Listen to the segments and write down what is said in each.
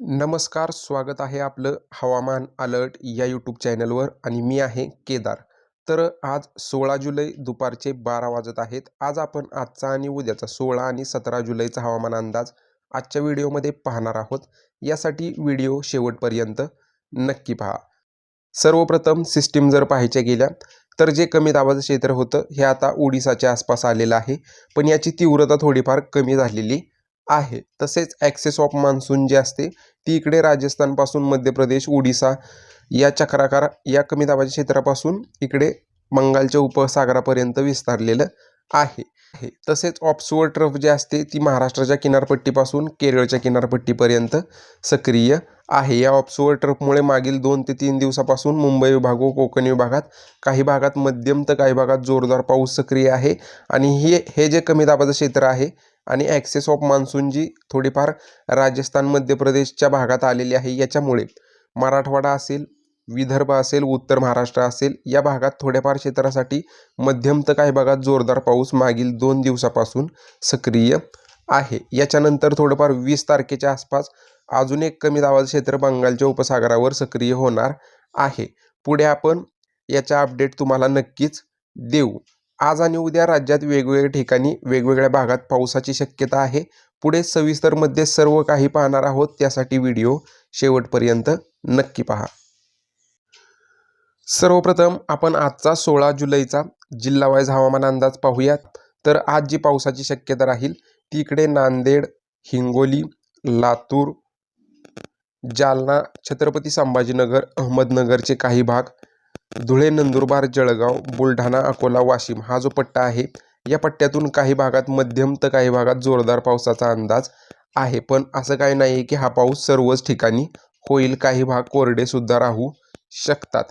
नमस्कार स्वागत आहे आपलं हवामान अलर्ट या यूट्यूब चॅनलवर आणि मी आहे केदार. तर आज सोळा जुलै दुपारचे बारा वाजत आहेत. आज आपण आजचा आणि उद्याचा सोळा आणि सतरा जुलैचा हवामान अंदाज आजच्या व्हिडिओमध्ये पाहणार आहोत. यासाठी व्हिडिओ शेवटपर्यंत नक्की पहा. सर्वप्रथम सिस्टीम जर पाहायच्या गेल्या तर जे कमी दाबाचं क्षेत्र होतं हे आता ओडिसाच्या आसपास आलेलं आहे. पण याची तीव्रता थोडीफार कमी झालेली आहे. तसेच ॲक्सेस ऑफ मान्सून जी असते ती इकडे राजस्थानपासून मध्य प्रदेश ओडिसा या चक्राकार या कमी दाबाच्या क्षेत्रापासून इकडे बंगालच्या उपसागरापर्यंत विस्तारलेलं आहे. आहे तसेच ऑप्सवर ट्रफ जे असते ती महाराष्ट्राच्या किनारपट्टीपासून केरळच्या किनारपट्टीपर्यंत सक्रिय आहे. या ऑप्सवर ट्रफमुळे मागील दोन ते तीन दिवसापासून मुंबई विभाग व कोकण विभागात काही भागात मध्यम तर काही भागात जोरदार पाऊस सक्रिय आहे. आणि हे हे जे कमी दाबाचं क्षेत्र आहे आणि ॲक्सेस ऑफ मान्सून जी थोडीफार राजस्थान मध्य प्रदेशच्या भागात आलेली आहे याच्यामुळे मराठवाडा असेल विदर्भ असेल उत्तर महाराष्ट्र असेल या भागात थोड्याफार क्षेत्रासाठी मध्यम तर काही भागात जोरदार पाऊस मागील दोन दिवसापासून सक्रिय आहे. याच्यानंतर थोडंफार वीस तारखेच्या आसपास अजून एक कमी दाबाचं क्षेत्र बंगालच्या उपसागरावर सक्रिय होणार आहे. पुढे आपण याचा अपडेट तुम्हाला नक्कीच देऊ. आज आणि उद्या राज्यात वेगवेगळ्या ठिकाणी वेगवेगळ्या भागात पावसाची शक्यता आहे. पुढे सविस्तरमध्ये सर्व काही पाहणार आहोत. त्यासाठी व्हिडिओ शेवटपर्यंत नक्की पहा. सर्वप्रथम आपण आजचा सोळा जुलैचा जिल्हावाईज हवामान अंदाज पाहूयात. तर आज जी पावसाची शक्यता राहील तिकडे नांदेड हिंगोली लातूर जालना छत्रपती संभाजीनगर अहमदनगरचे काही भाग धुळे नंदुरबार जळगाव बुलढाणा अकोला वाशिम हा जो पट्टा आहे या पट्ट्यातून काही भागात मध्यम तर काही भागात जोरदार पावसाचा अंदाज आहे. पण असं काही नाही आहे की हा पाऊस सर्वच ठिकाणी होईल. काही भाग कोरडे सुद्धा राहू शकतात.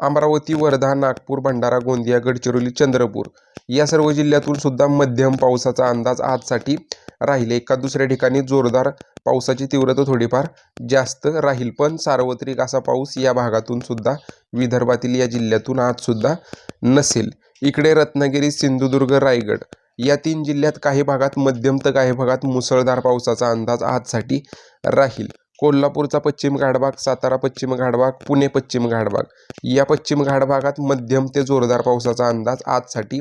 अमरावती वर्धा नागपूर भंडारा गोंदिया गडचिरोली चंद्रपूर या सर्व जिल्ह्यातून सुद्धा मध्यम पावसाचा अंदाज आजसाठी राहील. एका दुसऱ्या ठिकाणी जोरदार पावसाची तीव्रता थोडीफार जास्त राहील पण सार्वत्रिक असा पाऊस या भागातून सुद्धा विदर्भातील या जिल्ह्यातून आजसुद्धा नसेल. इकडे रत्नागिरी सिंधुदुर्ग रायगड या तीन जिल्ह्यात काही भागात मध्यम तर काही भागात मुसळधार पावसाचा अंदाज आजसाठी राहील. कोल्हापूरचा पश्चिम घाटभाग सातारा पश्चिम घाटभाग पुणे पश्चिम घाटभाग. या पश्चिम घाटभागात मध्यम ते जोरदार पावसाचा अंदाज आजसाठी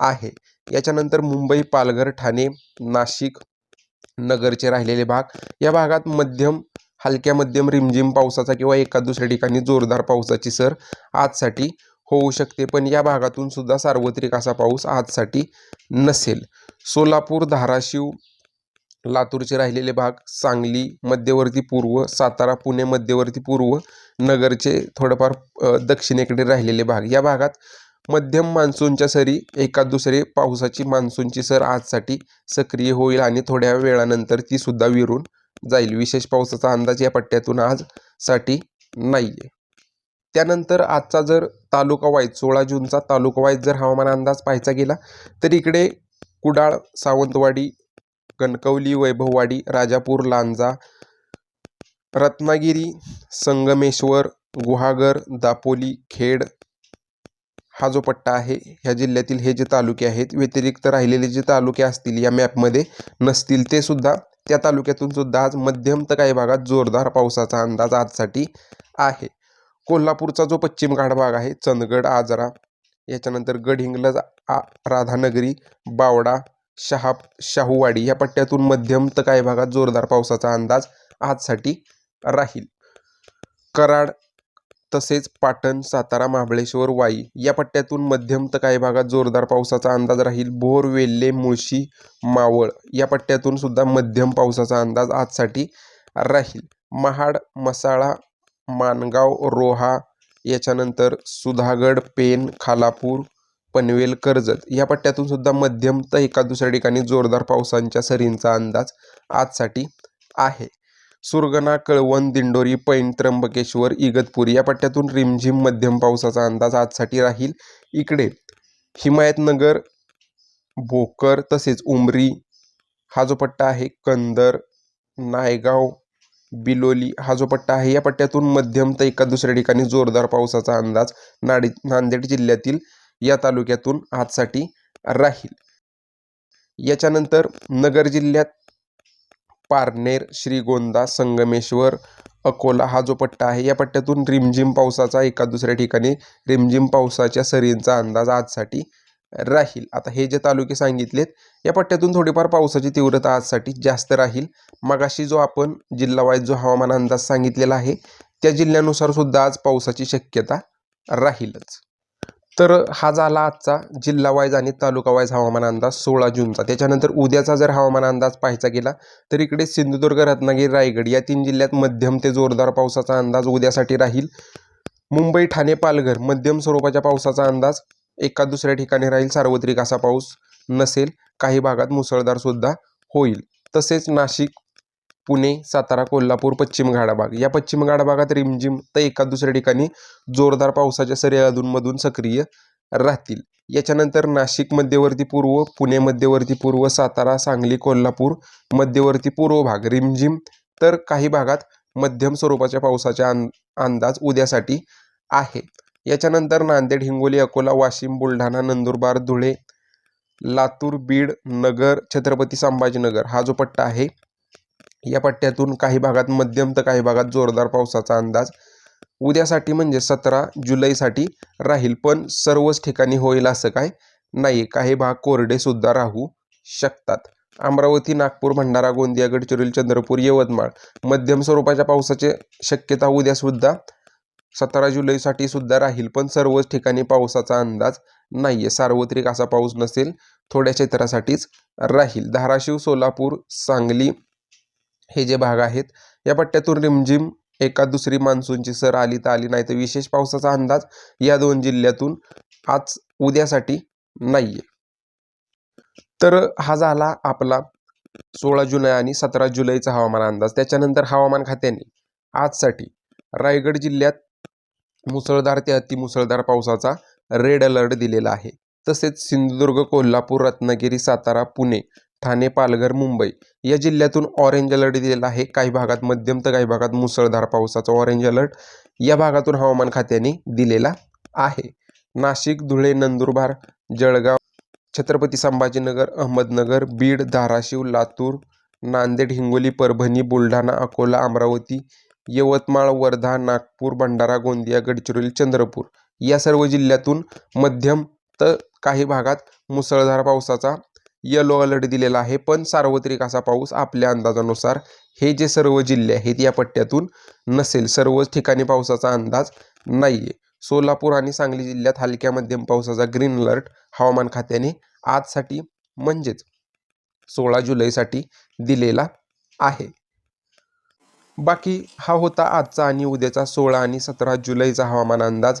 आहे. याच्यानंतर मुंबई पालघर ठाणे नाशिक नगरचे राहिलेले भाग. या भागात मध्यम हलक्या मध्यम रिमझिम पावसाचा किंवा एका दुसऱ्या ठिकाणी जोरदार पावसाची सर आजसाठी होऊ शकते. पण या भागातून सुद्धा सार्वत्रिक असा पाऊस आजसाठी नसेल. सोलापूर धाराशिव लातूरचे राहिलेले भाग सांगली मध्यवर्ती पूर्व सातारा पुणे मध्यवर्ती पूर्व नगरचे थोडंफार दक्षिणेकडे राहिलेले भाग. या भागात मध्यम मान्सूनच्या सरी एका दुसरे पावसाची मान्सूनची सर आजसाठी सक्रिय होईल आणि थोड्या वेळानंतर ती सुद्धा विरून जाईल. विशेष पावसाचा अंदाज या पट्ट्यातून आजसाठी नाही आहे त्यानंतर आजचा जर तालुका वाईज सोळा जूनचा तालुका वाईज जर हवामान अंदाज पाहायचा गेला तर इकडे कुडाळ सावंतवाडी कणकवली वैभववाडी राजापूर लांजा रत्नागिरी संगमेश्वर गुहागर दापोली खेड हा जो पट्टा आहे ह्या जिल्ह्यातील हे जे तालुके आहेत व्यतिरिक्त राहिलेले जे तालुके असतील या मॅपमध्ये नसतील ते सुद्धा त्या तालुक्यातून सुद्धा आज मध्यम तर काही भागात जोरदार पावसाचा अंदाज आजसाठी आहे. कोल्हापूरचा जो पश्चिम घाट भाग आहे चंदगड आजरा याच्यानंतर गडहिंग्लज आ राधानगरी बावडा शहा शाहूवाडी या पट्ट्यातून मध्यम तर काही भागात जोरदार पावसाचा अंदाज आजसाठी राहील. कराड तसेच पाटण सातारा महाबळेश्वर वाई या पट्ट्यातून मध्यम तर काही भागात जोरदार पावसाचा अंदाज राहील. भोर वेल्हे मुळशी मावळ या पट्ट्यातून सुद्धा मध्यम पावसाचा अंदाज आजसाठी राहील. महाड मसाळा मानगाव रोहा याच्यानंतर सुधागड पेन खालापूर पनवेल कर्जत या पट्ट्यातून सुद्धा मध्यम तर एका दुसऱ्या ठिकाणी जोरदार पावसांच्या सरींचा अंदाज आजसाठी आहे. सुरगणा कळवण दिंडोरी पैन त्र्यंबकेश्वर इगतपूर या पट्ट्यातून रिमझिम मध्यम पावसाचा अंदाज आजसाठी राहील. इकडे हिमायतनगर भोकर तसेच उमरी हा जो पट्टा आहे कंदर नायगाव बिलोली हा जो पट्टा आहे या पट्ट्यातून मध्यम तर एका दुसऱ्या ठिकाणी जोरदार पावसाचा अंदाज नाडी नांदेड जिल्ह्यातील या तालुक्यातून आजसाठी राहील. याच्यानंतर नगर जिल्ह्यात पारनेर श्रीगोंदा संगमेश्वर अकोला हा जो पट्टा आहे या पट्ट्यातून रिमझिम पावसाचा एका दुसऱ्या ठिकाणी रिमझिम पावसाच्या सरींचा अंदाज आजसाठी राहील. आता हे जे तालुके सांगितलेत या पट्ट्यातून थोडीफार पावसाची तीव्रता आजसाठी जास्त राहील. मगाशी जो आपण जिल्हावाईज जो हवामान अंदाज सांगितलेला आहे त्या जिल्ह्यानुसार सुद्धा आज पावसाची शक्यता राहीलच. तर हा झाला आजचा जिल्हा वाईज आणि तालुका वाईज हवामान अंदाज सोळा जूनचा. त्याच्यानंतर उद्याचा जर हवामान अंदाज पाहायचा गेला तर इकडे सिंधुदुर्ग रत्नागिरी रायगड या तीन जिल्ह्यात मध्यम ते जोरदार पावसाचा अंदाज उद्यासाठी राहील. मुंबई ठाणे पालघर मध्यम स्वरूपाच्या पावसाचा अंदाज एका दुसऱ्या ठिकाणी राहील. सार्वत्रिक असा पाऊस नसेल काही भागात मुसळधार सुद्धा होईल. तसेच नाशिक पुणे सातारा कोल्हापूर पश्चिम गाडाभाग भाग या पश्चिम गाडाभागात भागात रिमझिम तर एका दुसऱ्या ठिकाणी जोरदार पावसाच्या सरी अधूनमधून सक्रिय राहतील. याच्यानंतर नाशिक मध्यवर्ती पूर्व पुणे मध्यवर्ती पूर्व सातारा सांगली कोल्हापूर मध्यवर्ती पूर्व भाग रिमझिम तर काही भागात मध्यम स्वरूपाच्या पावसाचा अंदाज उद्यासाठी आहे. याच्यानंतर नांदेड हिंगोली अकोला वाशिम बुलढाणा नंदुरबार धुळे लातूर बीड नगर छत्रपती संभाजीनगर हा जो पट्टा आहे या पट्ट्यातून काही भागात मध्यम तर काही भागात जोरदार पावसाचा अंदाज. उद्यासाठी म्हणजे सतरा जुलैसाठी राहील पण सर्वच ठिकाणी होईल असं काय नाही. काही भाग कोरडे सुद्धा राहू शकतात. अमरावती नागपूर भंडारा गोंदिया गडचिरोली चंद्रपूर यवतमाळ मध्यम स्वरूपाच्या पावसाची शक्यता उद्यासुद्धा सतरा जुलैसाठी सुद्धा राहील पण सर्वच ठिकाणी पावसाचा अंदाज नाही आहे सार्वत्रिक असा पाऊस नसेल थोड्या क्षेत्रासाठीच राहील. धाराशिव सोलापूर सांगली हे जे भाग आहेत या पट्ट्यातून रिमझिम एका दुसरी मान्सूनची सर आली तर आली नाही तर विशेष पावसाचा अंदाज या दोन जिल्ह्यातून आज उद्यासाठी नाही तर हा झाला आपला सोळा जुलै आणि सतरा जुलैचा हवामान अंदाज. त्याच्यानंतर हवामान खात्याने आजसाठी रायगड जिल्ह्यात मुसळधार ते अतिमुसळधार पावसाचा रेड अलर्ट दिलेला आहे. तसेच सिंधुदुर्ग कोल्हापूर रत्नागिरी सातारा पुणे ठाणे पालघर मुंबई या जिल्ह्यातून ऑरेंज अलर्ट दिलेला आहे. काही भागात मध्यम तर काही भागात मुसळधार पावसाचा ऑरेंज अलर्ट या भागातून हवामान खात्याने दिलेला आहे. नाशिक धुळे नंदुरबार जळगाव छत्रपती संभाजीनगर अहमदनगर बीड धाराशिव लातूर नांदेड हिंगोली परभणी बुलढाणा अकोला अमरावती यवतमाळ वर्धा नागपूर भंडारा गोंदिया गडचिरोली चंद्रपूर या सर्व जिल्ह्यातून मध्यम तर काही भागात मुसळधार पावसाचा येलो अलर्ट दिलेला आहे. पण सार्वत्रिक असा पाऊस आपल्या अंदाजानुसार हे जे सर्व जिल्हे आहेत या पट्ट्यातून नसेल. सर्वच ठिकाणी पावसाचा अंदाज नाही आहे सोलापूर आणि सांगली जिल्ह्यात हलक्या मध्यम पावसाचा ग्रीन अलर्ट हवामान खात्याने आजसाठी म्हणजेच सोळा जुलैसाठी दिलेला आहे. बाकी हा होता आजचा आणि उद्याचा सोळा आणि सतरा जुलैचा हवामान अंदाज.